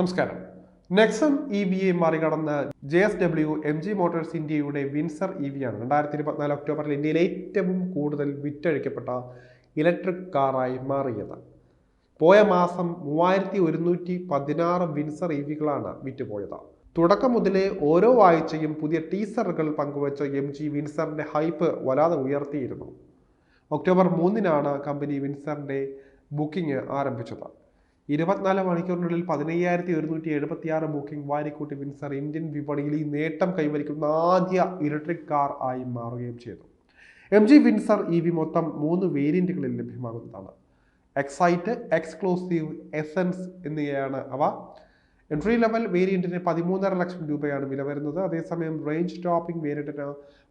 നമസ്കാരം. Nexon E V A മറികടന്ന് J S W M G Motors ഇന്ത്യയുടെ Windsor E V ആണ്. രണ്ടായിരത്തി ഇരുപത്തിനാല് ഒക്ടോബറിൽ ഇന്ത്യയിൽ ഏറ്റവും കൂടുതൽ വിറ്റഴിക്കപ്പെട്ട ഇലക്ട്രിക് കാറായി മാറിയത്. പോയ മാസം മൂവായിരത്തി ഒരുന്നൂറ്റി പതിനാറ് വിൻസർ ഇ വികളാണ് വിറ്റുപോയത്. തുടക്കം മുതലേ ഓരോ ആഴ്ചയും പുതിയ ടീസറുകൾ പങ്കുവച്ച എം ജി വിൻസറിന്റെ ഹൈപ്പ് വല്ലാതെ ഉയർത്തിയിരുന്നു. ഒക്ടോബർ മൂന്നിനാണ് കമ്പനി വിൻസറിന്റെ ബുക്കിംഗ് ആരംഭിച്ചത്. ഇരുപത്തിനാല് മണിക്കൂറിനുള്ളിൽ പതിനയ്യായിരത്തി ഒരുന്നൂറ്റി എഴുപത്തി ആറ് ബുക്കിംഗ് വാരിക്കൂട്ടി വിൻസർ ഇന്ത്യൻ വിപണിയിൽ ഈ നേട്ടം കൈവരിക്കുന്ന ആദ്യ ഇലക്ട്രിക് കാർ ആയി മാറുകയും ചെയ്തു. M G Windsor E V മൊത്തം മൂന്ന് വേരിയന്റുകളിൽ ലഭ്യമാകുന്നതാണ്. എക്സൈറ്റ് എക്സ്ക്ലൂസീവ് എസൻസ് എന്നിവയാണ് അവ. എൻട്രി ലെവൽ വേരിയന്റിന് പതിമൂന്നര ലക്ഷം രൂപയാണ് വില വരുന്നത്. അതേസമയം റേഞ്ച് ടോപ്പിംഗ് വേരിയന്റിന്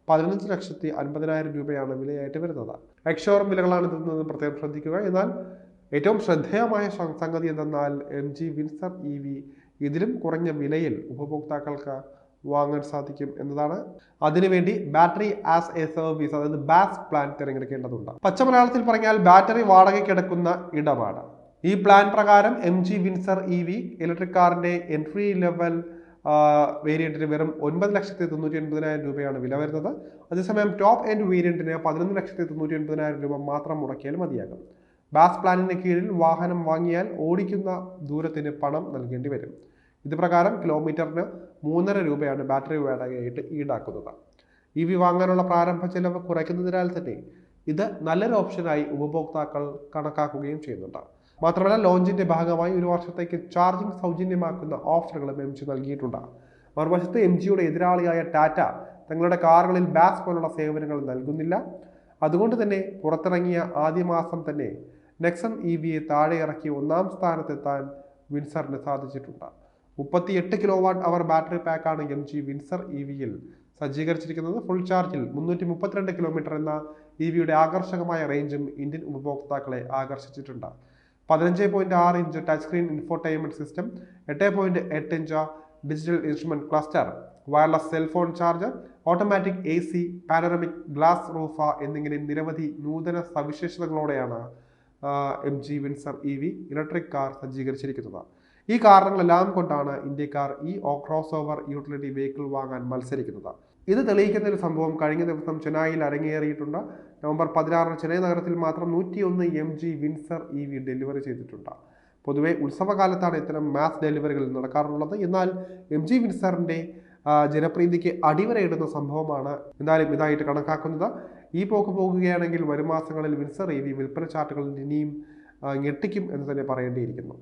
പതിനഞ്ച് ലക്ഷത്തി അൻപതിനായിരം രൂപയാണ് വിലയായിട്ട് വരുന്നത്. എക്സോറും വിലകളാണ് ഇതെന്ന് പ്രത്യേകം ശ്രദ്ധിക്കുക. എന്നാൽ ഏറ്റവും ശ്രദ്ധേയമായ സംഗതി എന്തെന്നാൽ M G Windsor E V ഇതിലും കുറഞ്ഞ വിലയിൽ ഉപഭോക്താക്കൾക്ക് വാങ്ങാൻ സാധിക്കും എന്നതാണ്. അതിനുവേണ്ടി ബാറ്ററി ആസ് എ സർവീസ് അതായത് ബാസ് പ്ലാൻ തിരഞ്ഞെടുക്കേണ്ടതുണ്ട്. പച്ച മലയാളത്തിൽ പറഞ്ഞാൽ ബാറ്ററി വാടകയ്ക്കെടുക്കുന്ന ഇടമാണ്. ഈ പ്ലാൻ പ്രകാരം M G Windsor E V electric കാറിന്റെ എൻട്രി ലെവൽ വേരിയന്റിന് വെറും ഒൻപത് ലക്ഷത്തി തൊണ്ണൂറ്റി എൺപതിനായിരം രൂപയാണ് വില വരുന്നത്. അതേസമയം ടോപ്പ് എൻഡ് വേരിയന്റിന് പതിനൊന്ന് ലക്ഷത്തി തൊണ്ണൂറ്റി എൺപതിനായിരം രൂപ മാത്രം മുടക്കിയാൽ മതിയാകും. ബാസ് പ്ലാനിന് കീഴിൽ വാഹനം വാങ്ങിയാൽ ഓടിക്കുന്ന ദൂരത്തിന് പണം നൽകേണ്ടി വരും. ഇത് പ്രകാരം കിലോമീറ്ററിന് മൂന്നര രൂപയാണ് ബാറ്ററി വാടകയായിട്ട് ഈടാക്കുന്നത്. ഇ വി വാങ്ങാനുള്ള പ്രാരംഭ ചെലവ് കുറയ്ക്കുന്നതിനാൽ തന്നെ ഇത് നല്ലൊരു ഓപ്ഷനായി ഉപഭോക്താക്കൾ കണക്കാക്കുകയും ചെയ്യുന്നുണ്ട്. മാത്രമല്ല ലോഞ്ചിന്റെ ഭാഗമായി ഒരു വർഷത്തേക്ക് ചാർജിംഗ് സൗജന്യമാക്കുന്ന ഓഫറുകളും എം ജി നൽകിയിട്ടുണ്ട്. മറുവശത്ത് എം ജിയുടെ എതിരാളിയായ ടാറ്റ തങ്ങളുടെ കാറുകളിൽ ബാസ് പോലുള്ള സേവനങ്ങൾ നൽകുന്നില്ല. അതുകൊണ്ട് തന്നെ പുറത്തിറങ്ങിയ ആദ്യ മാസം തന്നെ നെക്സൺ ഇ വിയെ താഴെ ഇറക്കി ഒന്നാം സ്ഥാനത്തെത്താൻ വിൻസറിന് സാധിച്ചിട്ടുണ്ട്. മുപ്പത്തിയെട്ട് കിലോ വാട്ട് അവർ ബാറ്ററി പാക്കാണ് എം ജി വിൻസർ ഇ വിയിൽ സജ്ജീകരിച്ചിരിക്കുന്നത്. ഫുൾ ചാർജിൽ മുന്നൂറ്റി മുപ്പത്തിരണ്ട് കിലോമീറ്റർ എന്ന ഇ വിയുടെ ആകർഷകമായ റേഞ്ചും ഇന്ത്യൻ ഉപഭോക്താക്കളെ ആകർഷിച്ചിട്ടുണ്ട്. പതിനഞ്ച് പോയിന്റ് ആറ് inch touch screen infotainment system എട്ട് പോയിന്റ് എട്ട് inch digital instrument cluster wireless cellphone charger automatic A C panoramic glass roof എന്നിങ്ങനെ നിരവധി നൂതന സവിശേഷതകളോടെയാണ് M G Windsor E V electric car സജ്ജീകരിച്ചിരിക്കുന്നത് ഈ കാരണങ്ങളെല്ലാം കൊണ്ടാണ് ഇന്ത്യക്കാർ ഈ ക്രോസ് ഓവർ യൂട്ടിലിറ്റി വെഹിക്കിൾ വാങ്ങാൻ മത്സരിക്കുന്നത്. ഇത് തെളിയിക്കുന്ന ഒരു സംഭവം കഴിഞ്ഞ ദിവസം ചെന്നൈയിൽ അരങ്ങേറിയിട്ടുണ്ട്. നവംബർ പതിനാറിന് ചെന്നൈ നഗരത്തിൽ മാത്രം നൂറ്റിയൊന്ന് M G Windsor E V delivery ചെയ്തിട്ടുണ്ട്. പൊതുവെ ഉത്സവകാലത്താണ് ഇത്തരം മാസ് ഡെലിവറികൾ നടക്കാറുള്ളത്. എന്നാൽ എം ജി വിൻസറിന്റെ ജനപ്രീതിക്ക് അടിവരയിടുന്ന സംഭവമാണ് എന്തായാലും ഇതായിട്ട് കണക്കാക്കുന്നത്. ഈ പോക്ക് പോകുകയാണെങ്കിൽ വരും മാസങ്ങളിൽ വിൻസർ ഇ വിൽപ്പന ചാർട്ടുകളിൽ ഇനിയും ഞെട്ടിക്കും എന്ന് തന്നെ പറയേണ്ടിയിരിക്കുന്നു.